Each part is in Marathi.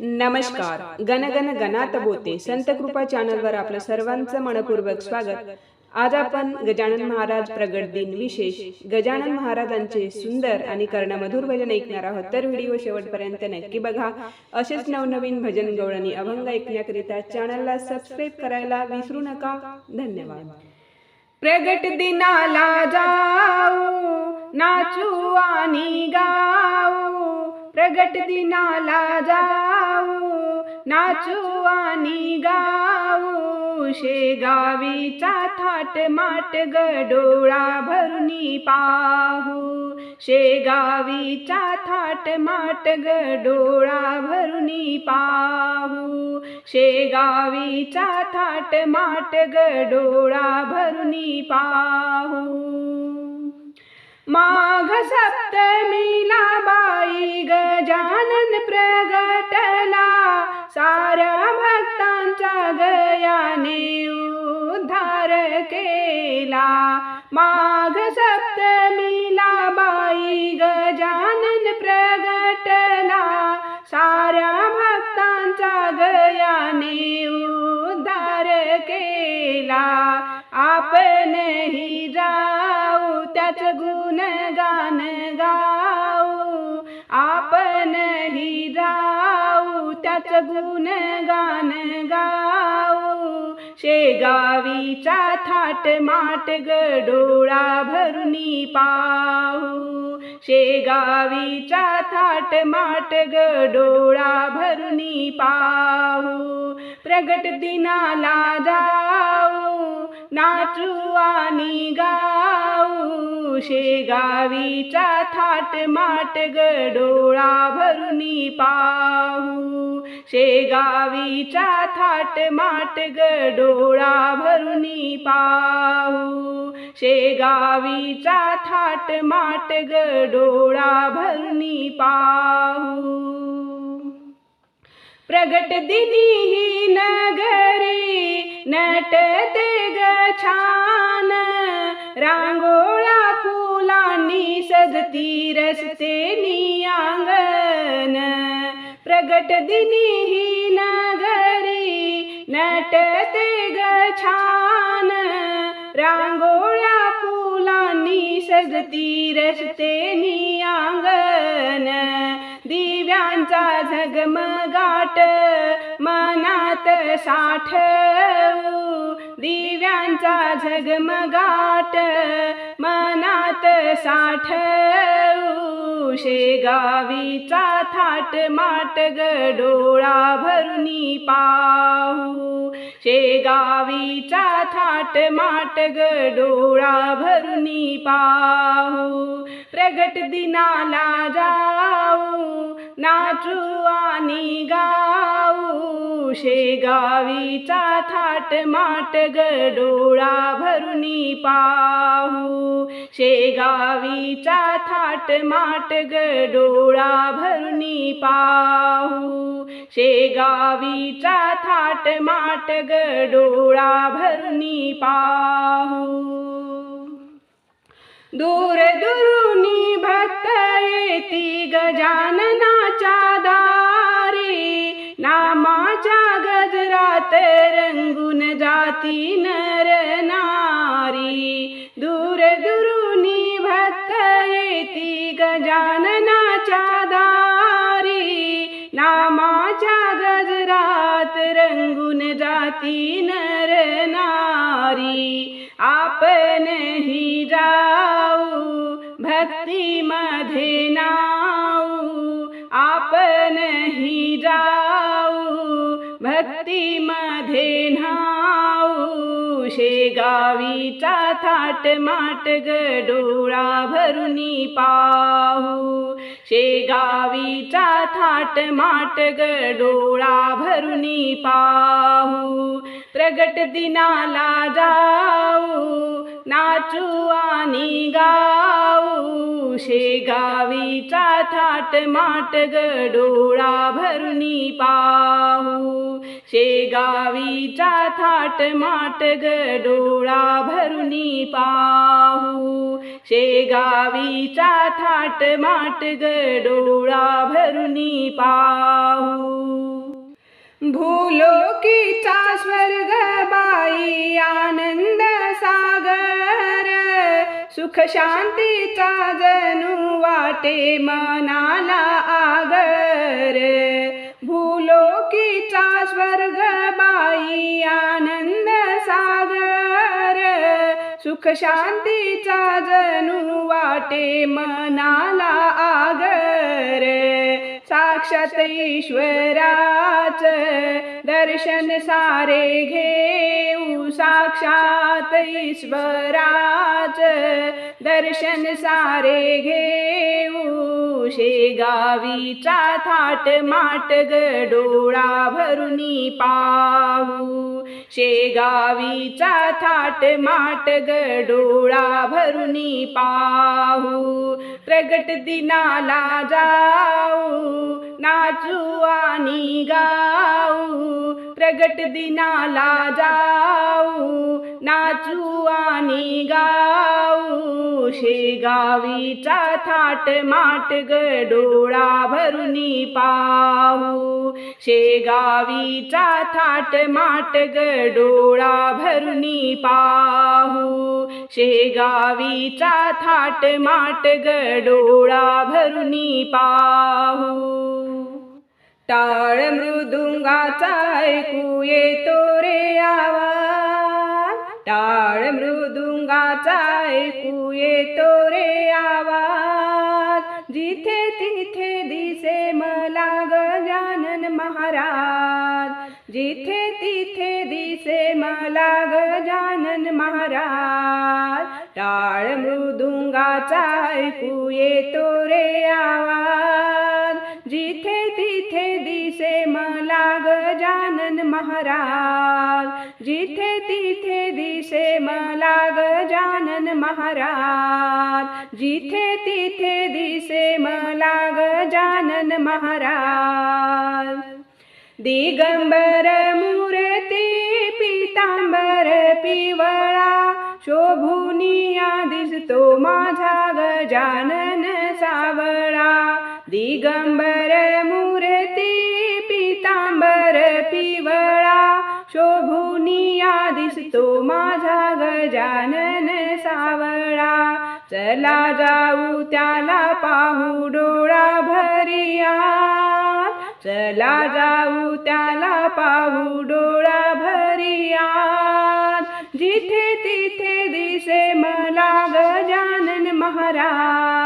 नमस्कार. गणगण गणात बोते. संत कृपा चॅनलवर आपलं सर्वांचं मनपूर्वक स्वागत. आज आपण गजानन महाराज प्रगट दिन विशेष. गजानन महाराजांचे सुंदर आणि कर्णमधुर भजन ऐकणार आहोत तर व्हिडिओ शेवटपर्यंत नक्की बघा. असेच नवनवीन भजन गवळणी अभंग ऐकण्याकरिता चॅनलला सबस्क्राईब करायला विसरू नका. धन्यवाद. प्रगट दिनाला जाऊ नाचू आणि गाऊ. प्रगट दिनाला जाऊ नाचू आणि गाऊ. शेगावीचा थाट माट गडोळा भरुनी पाहू. शेगावीचा थाट माट गडोळा भरुनी पाहू. शेगावीचा थाट माट गडोळा भरुनी पाहू. माघ सप्तमीला बाई गजानन प्रगटला. साऱ्या भक्तांचा गयाने उद्धार केला. माघ सप्तमीला बाई गजानन प्रगटला. साऱ्या भक्तांचा गयाने उद्धार केला. आपणही जाऊ त्याच गुणगान गाऊ. शेगावीचा थाट माट गडोळा भरुनी पाहू. शेगावीचा थाट माट गडोळा भरुनी पाहू. प्रगट दिनाला जाऊ. नाचू आणि गाऊ शेगावीचा थाट माट गडोळा भरुनी पाहू. शेगावीचा थाट माट गडोळा भरुनी पाहू. शेगावीचा थाट माट गडोळा भरुनी पाहू. प्रगट दिनी ही नगरी नटते ग छान. रांगोळ्या फुलांनी सजती रस्ते अंगण प्रगट दिनी ही नगरी नटते ग छान. रांगोळ्या फुलांनी सजती रस्ते अंगण दिव्यांचा झगमगाट मनात साठवू. दिव्यांचा झगमगाट मनात साठवू शेगावीचा थाट माट गडोळा भरुनी पाहू. शेगावीचा थाट माट गडोळा भरुनी पाहू. प्रगट दिनाला जाऊ नाचू आणि गाऊ शेगावीचा थाट माट गडोळा भरुनी पाहू. शेगावीचा थाट माट गडोळा भरुनी पाहू. शेगावीचा थाट माट गडोळा भरुनी पाहू. दूर दुरुनी भक्त येती गजाननाच्या दारी. नामाच्या गजरात रंगून जाती नर नारी. दूर दुरुनी भक्त येती गजाननाच्या दारी. नामाच्या गजरात रंगून जाती नर नारी. आपणही जा भक्तीमध्ये नाऊ आपणही जाऊ. भक्तीमध्ये नाऊ शेगावीचा थाट माट गडोळा भरुनी पाहू. शेगावीचा थाट माट गडोळा भरुनी पाहू. प्रगट दिनाला जाऊ नाचू आणि गाऊ शेगावीचा थाट माट गडोळा भरुनी पाहू. शेगावीचा थाट माट गडोळा भरुनी पाहू. शेगावीचा थाट माट गडोळा भरुनी पाहू. भूलोकीचा स्वर्ग बाई आनंद सागर. सुख शांतीचा जणू वाटे मनाला आगर. भूलोकीचा स्वर्ग बाई आनंद सागर. सुख शांतीचा जणू वाटे मनाला आगर. साक्षात ईश्वराच दर्शन सारे घेऊ. साक्षात ईश्वराच दर्शन सारे घेऊ. शेगावीचा थाट माट गडोळा भरुनी पाहू. शेगावीचा थाट माट गडोळा भरुनी पाहू. प्रगट दिनाला जाऊ नाचू आणि गाऊ. प्रगट दिनाला जाऊ नाचू आणि गाऊ. शेगावीचा थाट माट गडोळा भरुनी पाहू. शेगावीचा थाट माट गडोळा भरुनी पाहू. शेगावीचा थाट माट गडोळा भरुनी पाहू. टाळ मृदुंगाचा ऐकू येतो रे आवाज. टाळ मृदुंगाचा ऐकू येतो रे आवाज. जिथे तिथे दिसे मला गजानन महाराज. जिथे तिथे दिसे मला गजानन महाराज. टाळ मृदुंगाचा ऐकू येतो रे आवाज. जिथे तिथे दिसे मला गजानन महाराज. जिथे तिथे दिसे मला गजानन महाराज. जिथे तिथे दिसे मला गजानन महाराज. दिगंबर मूर्ती पितांबर पिवळा शोभुनिया दिसतो माझा गजानन सावळा. दिगंबर मूर्ती पितांबर पिवळा शोभुनिया दिसतो माझा गजानन सावळा. चला जाऊ त्याला पाहू डोळा भरिया. चला जाऊ त्याला पाहू डोळा भरिया. जिथे तिथे दिसे मला गजानन महाराज.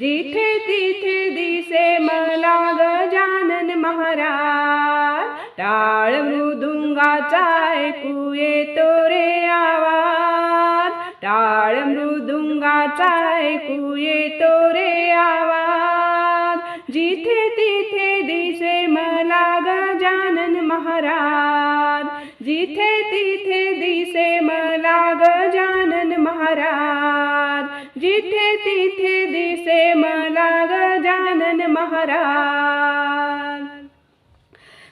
जिथे तिथे दिसे मला गजानन महाराज. टाळ मृदुंगाचा ऐकू येतो रे आवाज. टाळ मृदुंगाचा ऐकू येतो रे आवाज. जिथे तिथे दिसे मला गजानन महाराज. जिथे तिथे दिसे मला गजानन महाराज. जिथे तिथे दिसे मला गजानन महाराज.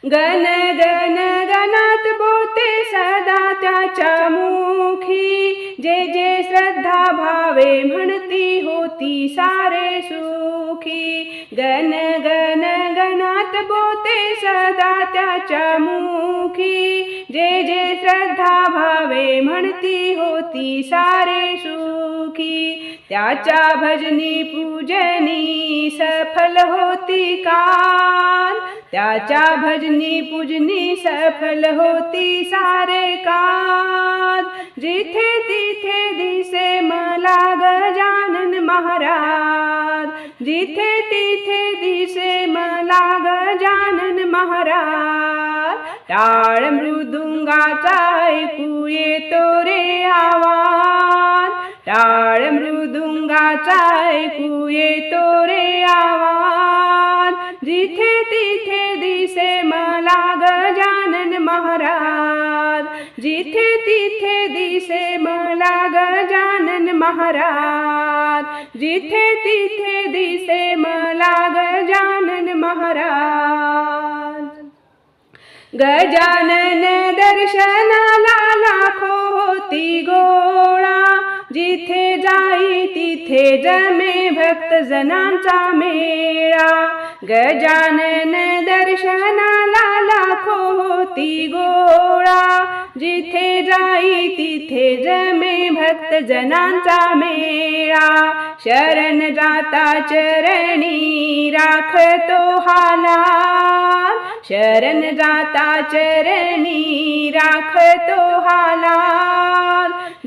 गण गण गणात बोते सदा त्याच्या मुखी. जे जे श्रद्धा भावे म्हणती होती सारे सुखी. गण गण गणात बोते सदा त्याच्या मुखी. जे जे श्रद्धा भावे म्हणती होती सारे सुखी त्याच्या भजनी पूजनी सफल होती काल. त्याच्या भजनी पूजनी सफल होती सारे काज जिथे तिथे दिसे मला गजानन महाराज. जिथे तिथे दिसे मला गजानन महाराज. टाळ मृदुंगाचा ऐकू येतो रे आवाज. टाळ मृदुंगाचा ऐकू येतो रे आवाज. जिथे तिथे दिसे मला गजानन महाराज. जिथे तिथे दिसे मला गजानन महाराज. जिथे तिथे दिसे मला गजानन महाराज. गजानन दर्शनाला लाखो होती गोळा. जिथे जाई तिथे जमे भक्त जनांचा मेळा. गजानन दर्शनाला लाखो होती गोळा. जिथे जाई तिथे जमे भक्त जनांचा मेळा. शरण जाता चरणी राखतो हाला शरण जाता चरणी राखतो हाला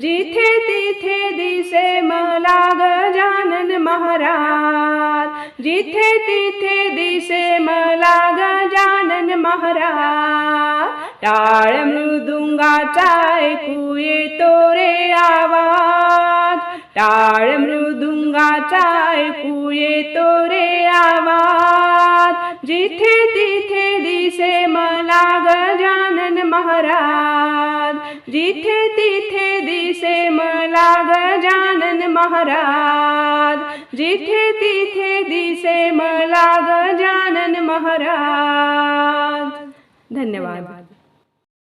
जिथे तिथे दिसे मला गजानन महाराज जिथे तिथे दिसे मला गजानन महाराज टाळ मृदुंगाचा ऐकू येतो रे आवाज. टाळ मृदुंगाचा ऐकू येतो रे आवाज. जिथे तिथे महाराज। जिथे तिथे दिसे मला गजानन महाराज। जिथे तिथे दिसे मला गजानन महाराज। धन्यवाद।